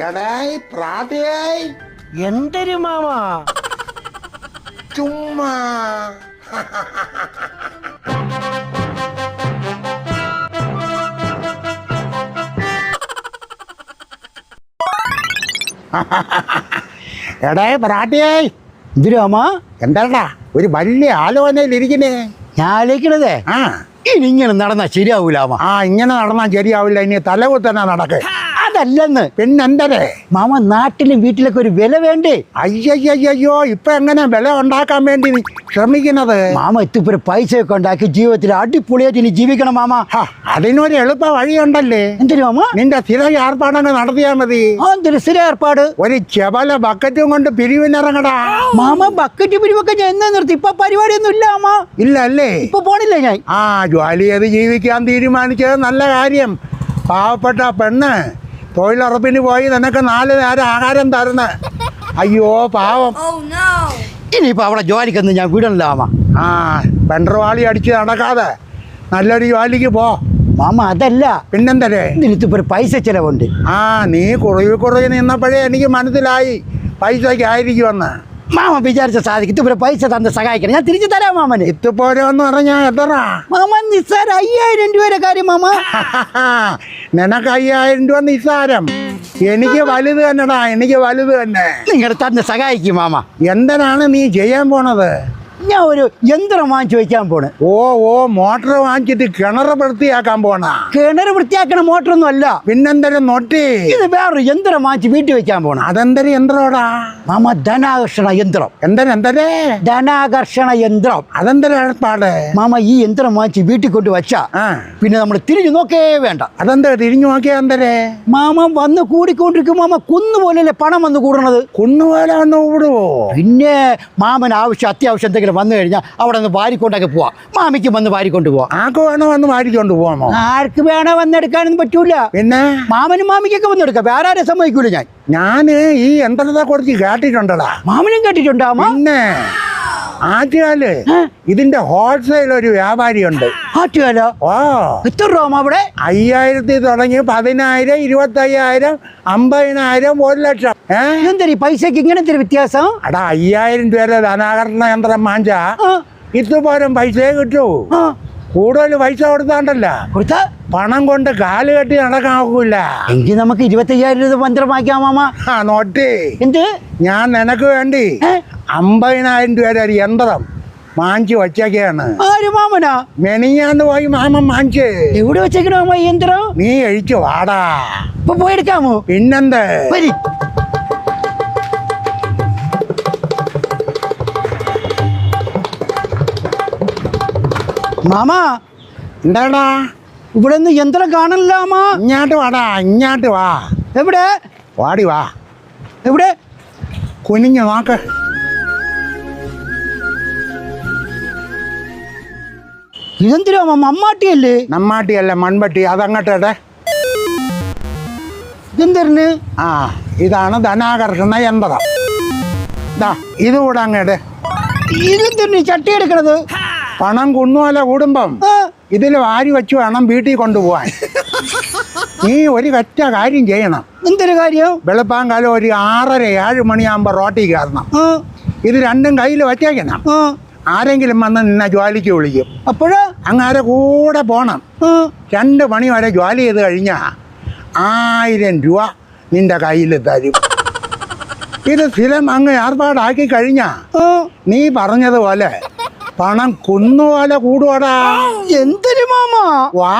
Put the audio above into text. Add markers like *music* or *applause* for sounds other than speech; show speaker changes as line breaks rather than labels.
എടായി പ്രാതയായി.
എന്തൊരു മാമ?
ചുമ്മാ. എടേ പ്രാട്ടിയായി
എന്തൊരു മാമ?
എന്താടാ? ഒരു വലിയ ആലോചനയിൽ ഇരിക്കുന്നേ.
ഞാൻ ആലോചിക്കണതേ?
ആ.
ഇനി ഇങ്ങനെ നടന്നാ ശരിയാവൂല മാമ.
ആ ഇങ്ങനെ നടന്നാൽ ശരിയാവില്ല. ഇനി തലകുത്തന്നെ നടക്ക്.
അതല്ലെന്ന്.
പിന്നെന്തരേ
മാമ നാട്ടിലും വീട്ടിലൊക്കെ ഒരു വില വേണ്ടേ?
അയ്യയ്യോ ഇപ്പൊ എങ്ങനെ വില ഉണ്ടാക്കാൻ വേണ്ടി നീ ശ്രമിക്കുന്നത്?
മാമ ഇത്തിപ്പൊരു പൈസ ഒക്കെ ഉണ്ടാക്കി ജീവിതത്തിൽ അടിപൊളിയായിട്ട് ഇനി ജീവിക്കണം മാമ.
അതിനൊരു എളുപ്പ വഴിയുണ്ടല്ലേ?
എന്തിനു മാമ?
നിന്റെ സ്ഥിര ഏർപ്പാടങ്ങ് നടത്തിയാൽ മതി.
എന്തൊരു സ്ഥിര ഏർപ്പാട്?
ഒരു ചെവല ബക്കറ്റും കൊണ്ട് പിരിവിനിറങ്ങടാ.
മാമ ബക്കറ്റ് പിരിവൊക്കെ ഞാൻ എന്നാ നിർത്തി? ഇപ്പൊ പരിപാടിയൊന്നും ഇല്ല മാമ.
ഇല്ല അല്ലേ
ഇപ്പൊ പോണില്ല ഞാൻ?
ആ ജോലി ചെയ്ത് ജീവിക്കാൻ തീരുമാനിച്ചത് നല്ല കാര്യം. പാവപ്പെട്ട പെണ്ണ്. തൊഴിലുറപ്പിന് പോയി നിനക്ക് നാല് നേരം ആഹാരം തരുന്ന. അയ്യോ പാവം.
ഇനിയിപ്പോൾ no!
ഇനിയിപ്പോ അവിടെ ജോലിക്കൊന്നും ഞാൻ വിടണില്ലാമ
ആ പെൻഡർവാളി അടിച്ച് നടക്കാതെ നല്ലൊരു ജോലിക്ക് പോ.
മാമ അതല്ല.
പിന്നെന്തരേ?
ഇതിനിപ്പോൾ ഒരു പൈസ ചിലവുണ്ട്.
ആ നീ കുറവ് കുറവ് നിന്നപ്പോഴേ എനിക്ക് മനസ്സിലായി. പൈസയ്ക്ക് ആയിരിക്കുമെന്ന്.
മാമ വിചാരിച്ച സാധിക്കും. ഇതുപോലെ പൈസ തന്ന് സഹായിക്കണം. ഞാൻ തിരിച്ചു തരാം മാമന്.
എന്ന് പറഞ്ഞാൽ എത്ര
മാമ നിസ്സാര അയ്യായിരം രൂപയുടെ കാര്യം മാമ. *laughs*
നിനക്ക് അയ്യായിരം രൂപ നിസ്സാരം. എനിക്ക് വലുത് തന്നെടാ എനിക്ക് വലുത് തന്നെ.
നിങ്ങൾ തന്നെ സഹായിക്കും മാമ.
എന്തിനാണ് നീ ചെയ്യാൻ പോണത്?
ഞാൻ ഒരു യന്ത്രം വാങ്ങിച്ചു വെക്കാൻ പോണ്.
ഓ ഓ മോട്ടർ വാങ്ങിച്ചിട്ട് കിണർ വൃത്തിയാക്കാൻ പോണ?
കിണർ വൃത്തിയാക്കണ മോട്ടർ ഒന്നും അല്ല.
പിന്നെന്തരം നോട്ടി?
ഇത് വേറൊരു യന്ത്രം വാങ്ങിച്ച് വീട്ടിൽ വെക്കാൻ പോണ.
അതെന്തര യന്ത്രോടാ?
മാമ ധനാകർഷണ യന്ത്രം.
എന്തരം എന്തരേ?
ധനാകർഷണ യന്ത്രം.
അതെന്തര പാട്
മാമ ഈ യന്ത്രം വാങ്ങിച്ച് വീട്ടിൽ കൊണ്ട് വച്ചാ പിന്നെ നമ്മൾ തിരിഞ്ഞു നോക്കേ വേണ്ട.
അതെന്താ തിരിഞ്ഞു നോക്കിയാ എന്തരേ?
മാമ വന്ന് കൂടിക്കൊണ്ടിരിക്കും മാമ പോലെ പണം വന്ന് കൂടണത്
കുന്നുപോലെ വന്ന് കൂടുവോ?
പിന്നെ മാമൻ ആവശ്യം അത്യാവശ്യം എന്തെങ്കിലും വന്നു കഴിഞ്ഞാൽ അവിടെ നിന്ന് വാരിക്കൊണ്ടൊക്കെ പോവാം. മാമിക്ക് വന്ന് വാരിക്കൊണ്ട് പോവാം
ആർക്ക് വേണോ വന്ന് വാരിക്കൊണ്ട് പോവാമോ?
ആർക്ക് വേണോ വന്നെടുക്കാനൊന്നും പറ്റൂല.
പിന്നെ?
മാമനും മാമിക്കൊക്കെ വന്നെടുക്കാം വേറെ ആരെ സമ്മതിക്കൂല ഞാൻ.
ഞാൻ ഈ യന്ത്രത്തെ കുറിച്ച് കേട്ടിട്ടുണ്ടടാ.
മാമനും കേട്ടിട്ടുണ്ടോ മാ?
പിന്നെ? ആറ്റുകാൽ ഇതിന്റെ ഹോൾസെയിൽ ഒരു വ്യാപാരിയുണ്ട്.
ആറ്റുകാലോ
ഓ
എത്ര രൂപ അവിടെ?
അയ്യായിരത്തി തുടങ്ങി പതിനായിരം ഇരുപത്തി അയ്യായിരം അമ്പതിനായിരം ഒരു ലക്ഷം. ഏ?
എന്തൊരു പൈസക്ക് ഇങ്ങനത്തെ ഒരു വ്യത്യാസം?
അടാ അയ്യായിരം രൂപയുടെ ധനാകരണ യന്ത്രം മാഞ്ച
ഇത്തുപോലും
ഇതുപോലും പൈസയെ കിട്ടൂ. കൂടുതൽ പൈസ കൊടുത്താണ്ടല്ല.
കൊടുത്ത?
പണം കൊണ്ട് കാൽ കെട്ടി നടക്കാവൂല.
എങ്കിൽ നമുക്ക് ഇരുപത്തി അയ്യായിരം രൂപ മന്ത്രം വാങ്ങിക്കാം മാമ.
ആ നോട്ടി.
എന്ത്?
ഞാൻ നിനക്ക് വേണ്ടി? അമ്പതിനായിരം രൂപയുടെ ഒരു യന്ത്രം മാഞ്ചി വച്ചേക്കാണ്.
ആര് മാമനാ?
മെനിയാന്ന് പോയി മാമൻ മാഞ്ച്
എവിടെ വെച്ചേക്കണോ ഈ യന്ത്രം?
നീ കഴിച്ചു വാടാ.
ഇപ്പൊ പോയെടുക്കാമോ
പിന്നെന്ത്?
വരി. മാമ
എന്താടാ?
ഇവിടെ നിന്ന് യന്ത്രം കാണണില്ല മാ
ഇങ്ങാട്ട് വാടാ ഇങ്ങാട്ട് വാ.
എവിടെ?
വാടി വാ.
എവിടെ?
കുനിഞ്ഞു നോക്ക്.
ഇതെന്തിനാ മമ്മാട്ടിയല്ലേ?
നമ്മാട്ടിയല്ല മൺപട്ടി. അതങ്ങട്ടെ
ഇതെന്തരന്
ആ ഇതാണ് ധനാകർഷണ യന്ത്രം. ദാ ഇതുകൂടെ അങ്ങട്.
ഇതെന്തിന് ചട്ടി എടുക്കണത്?
പണം കുന്നുമല കൂടുമ്പം ഇതിൽ വാരി വെച്ച് വേണം വീട്ടിൽ കൊണ്ടുപോകാൻ *laughs* നീ ഒരു കറ്റ കാര്യം ചെയ്യണം.
എന്തൊരു കാര്യം?
വെളുപ്പാങ്കാലം ഒരു ആറര ഏഴ് മണിയാകുമ്പോൾ റോട്ടിൽ കയറണം. ഇത് രണ്ടും കയ്യിൽ വച്ചേക്കണം. ആരെങ്കിലും വന്ന് നിന്നെ ജോലിക്ക് വിളിക്കും.
അപ്പോൾ
അങ്ങാരെ കൂടെ പോണം. രണ്ട് മണി വരെ ജോലി ചെയ്ത് കഴിഞ്ഞാൽ ആയിരം രൂപ നിന്റെ കയ്യിൽ തരും. ഇത് സ്ഥിരം അങ്ങ് ഏർപ്പാടാക്കി കഴിഞ്ഞാ നീ പറഞ്ഞതുപോലെ പണം കുന്നുപോലെ കൂടുവാടാ.
എന്തൊരു മാമ?
വാ.